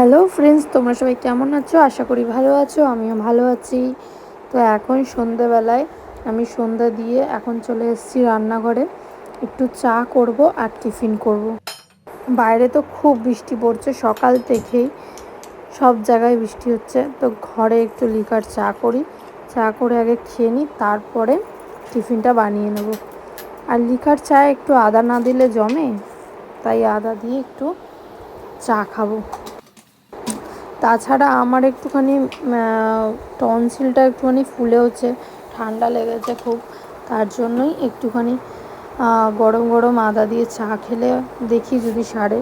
Hello friends তোমরা সবাই কেমন আছো? আশা করি ভালো আছো, আমিও ভালো আছি। তো এখন সন্ধেবেলায় আমি সন্ধ্যা দিয়ে এখন চলে এসেছি রান্নাঘরে। একটু চা করব আর টিফিন করব। বাইরে তো খুব বৃষ্টি পড়ছে, সকাল থেকেই সব জায়গায় বৃষ্টি হচ্ছে। তো ঘরে একটু লিকার চা করি। চা করে আগে খেয়ে নিই, তারপরে টিফিনটা বানিয়ে নেব। আর লিকার চা একটু আদা না দিলে জমে, তাই আদা দিয়ে একটু চা খাব। তাছাড়া আমার একটুখানি টনসিলটা একটুখানি ফুলেওছে, ঠান্ডা লেগেছে খুব, তার জন্যই একটুখানি গরম গরম আদা দিয়ে চা খেলে দেখি যদি সারে।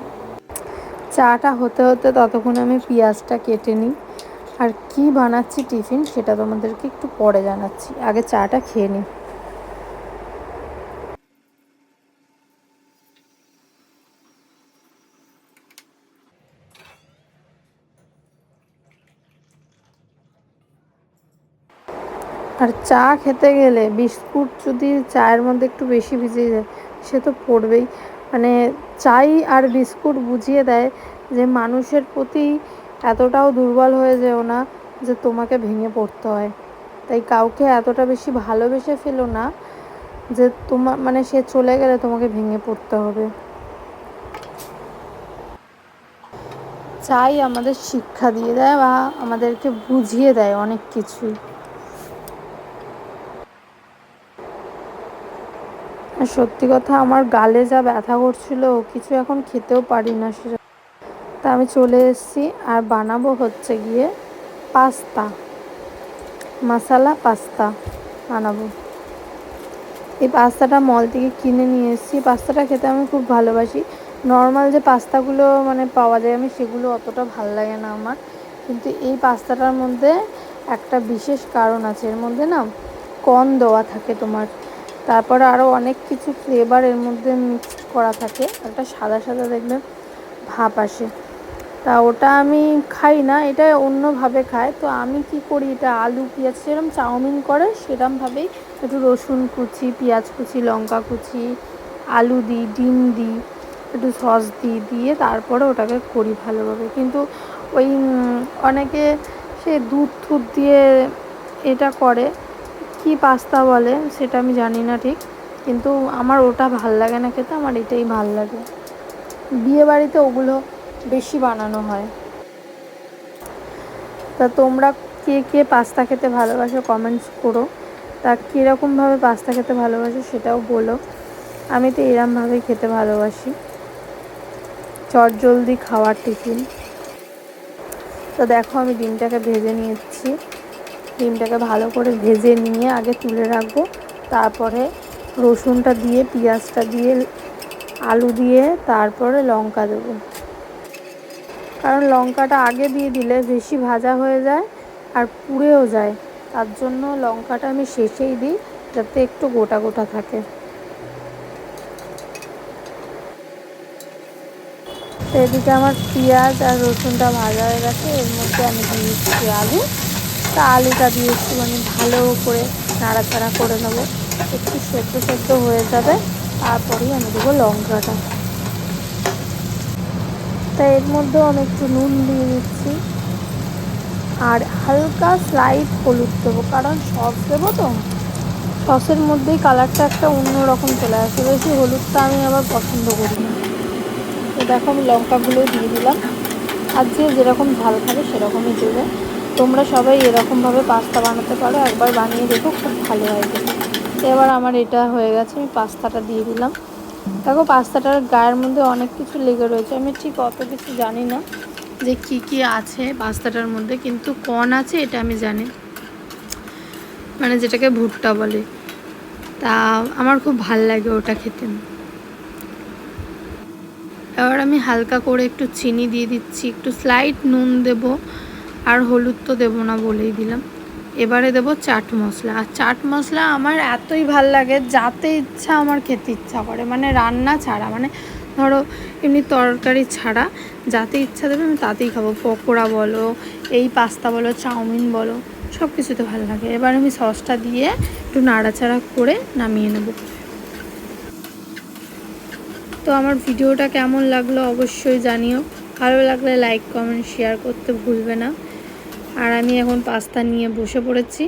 চাটা হতে হতে ততক্ষণে আমি পেঁয়াজটা কেটে নিই। আর কি বানাচ্ছি টিফিন সেটা তোমাদেরকে একটু পরে জানাচ্ছি। আগে চাটা খেয়ে নিই। আর চা খেতে গেলে বিস্কুট যদি চায়ের মধ্যে একটু বেশি ভিজে যায় সে তো পড়বেই। মানে চাই আর বিস্কুট বুঝিয়ে দেয় যে মানুষের প্রতি এতটাও দুর্বল হয়ে যেও না যে তোমাকে ভেঙে পড়তে হয়। তাই কাউকে এতটা বেশি ভালোবেসে ফেলো না যে তোমার মানে সে চলে গেলে তোমাকে ভেঙে পড়তে হবে। চাই আমাদের শিক্ষা দিয়ে দেয় বা আমাদেরকে বুঝিয়ে দেয় অনেক কিছুই। সত্যি কথা, আমার গালে যা ব্যথা করছিল, কিছু এখন খেতেও পারি না সেটা। তা আমি চলে এসেছি, আর বানাবো হচ্ছে গিয়ে পাস্তা। মশালা পাস্তা বানাবো। এই পাস্তাটা মল থেকে কিনে নিয়ে এসেছি। পাস্তাটা খেতে আমি খুব ভালোবাসি। নর্মাল যে পাস্তাগুলো মানে পাওয়া যায়, আমি সেগুলো অতটা ভালো লাগে না আমার। কিন্তু এই পাস্তাটার মধ্যে একটা বিশেষ কারণ আছে। এর মধ্যে না কর্ন দেওয়া থাকে তোমার। তারপরে আরও অনেক কিছু ফ্লেভার এর মধ্যে মিক্সড করা থাকে। একটা সাদা সাদা দেখবে ভাপ আসে। তা ওটা আমি খাই না, এটা অন্যভাবে খায়। তো আমি কি করি, এটা আলু, পেঁয়াজ যেরকম চাউমিন করে সেরমভাবেই একটু রসুন কুচি, পেঁয়াজ কুচি, লঙ্কা কুচি, আলু দিই, ডিম দিই, একটু সস দিই, দিয়ে তারপরে ওটাকে করি ভালোভাবে। কিন্তু ওই অনেকে সে দুধ থুধ দিয়ে এটা করে কি পাস্তা বলে সেটা আমি জানি না ঠিক, কিন্তু আমার ওটা ভালো লাগে না খেতে, আমার এটাই ভালো লাগে। বিয়ে বাড়িতে ওগুলো বেশি বানানো হয়। তা তোমরা কে কে পাস্তা খেতে ভালোবাসো কমেন্টস করো। তা কীরকমভাবে পাস্তা খেতে ভালোবাসো সেটাও বলো। আমি তো এরমভাবেই খেতে ভালোবাসি। চট জলদি খাওয়ার টিফিন তো দেখো আমি ডিমটাকে ভেজে নিয়েছি। ডিমটাকে ভালো করে ভেজে নিয়ে আগে তুলে রাখব। তারপরে রসুনটা দিয়ে, পেঁয়াজটা দিয়ে, আলু দিয়ে, তারপরে লঙ্কা দেবো। কারণ লঙ্কাটা আগে দিয়ে দিলে বেশি ভাজা হয়ে যায় আর পুড়েও যায়। তার জন্য লঙ্কাটা আমি শেষেই দিই যাতে একটু গোটা গোটা থাকে। এদিকে আমার পেঁয়াজ আর রসুনটা ভাজা হয়ে গেছে। এর মধ্যে আমি দিয়ে দিচ্ছি আলু। তা আলুটা দিয়ে একটুখানি ভালো করে নাড়াচাড়া করে নেব। একটু সেদ্ধ সেদ্ধ হয়ে যাবে, তারপরেই আমি দেবো লঙ্কাটা। তা এর মধ্যেও আমি একটু নুন দিয়ে দিচ্ছি। আর হালকা স্লাইড হলুদ দেবো, কারণ সস দেবো তো। সসের মধ্যেই কালারটা একটা অন্যরকম চলে আসে। বেশি হলুদটা আমি আবার পছন্দ করি না। তো দেখো আমি লঙ্কাগুলো দিয়ে দিলাম। আর যে যেরকম ঝাল খাবে সেরকমই দেবে। তোমরা সবাই এরকমভাবে পাস্তা বানাতে পারো, একবার বানিয়ে দেখো, খুব ভালো হয় এবার আমার এটা হয়ে গেছে, আমি পাস্তাটা দিয়ে দিলাম। দেখো, পাস্তাটার গায়ের মধ্যে অনেক কিছু লেগে রয়েছে, আমি ঠিক অত কিছু জানি না যে কি কি আছে পাস্তাটার মধ্যে, কিন্তু কন আছে এটা আমি জানি। মানে যেটাকে ভুট্টা বলে। তা আমার খুব ভালো লাগে ওটা খেতে। এবার আমি হালকা করে একটু চিনি দিয়ে দিচ্ছি, একটু স্লাইট নুন দেব। আর হলুদ তো দেবো না বলেই দিলাম। এবারে দেবো চাট মশলা। আর চাট মশলা আমার এতই ভালো লাগে যাতে ইচ্ছা আমার খেতে ইচ্ছা করে। মানে রান্না ছাড়া মানে ধরো এমনি তরকারি ছাড়া যাতে ইচ্ছা দেবে আমি তাতেই খাব। পকোড়া বলো, এই পাস্তা বলো, চাউমিন বলো সব কিছুতে ভালো লাগে। এবার আমি সসটা দিয়ে একটু নাড়াচাড়া করে নামিয়ে নেব। তো আমার ভিডিওটা কেমন লাগল অবশ্যই জানিও। ভালো লাগলে লাইক, কমেন্ট, শেয়ার করতে ভুলবে না। আর আমি এখন পাস্তা নিয়ে বসে পড়েছি।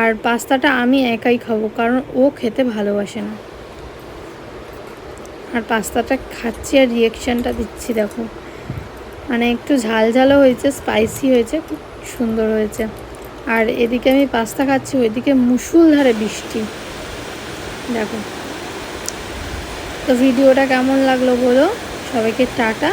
আর পাস্তাটা আমি একাই খাব, কারণ ও খেতে ভালোবাসে না। আর পাস্তাটা খাচ্ছি আর রিয়েকশানটা দিচ্ছি, দেখো। মানে একটু ঝাল ঝালও হয়েছে স্পাইসি হয়েছে, খুব সুন্দর হয়েছে। আর এদিকে আমি পাস্তা খাচ্ছি, ওইদিকে মুসুলধারে বৃষ্টি। দেখো। তো ভিডিওটা কেমন লাগল বলো? সবাইকে টাটা।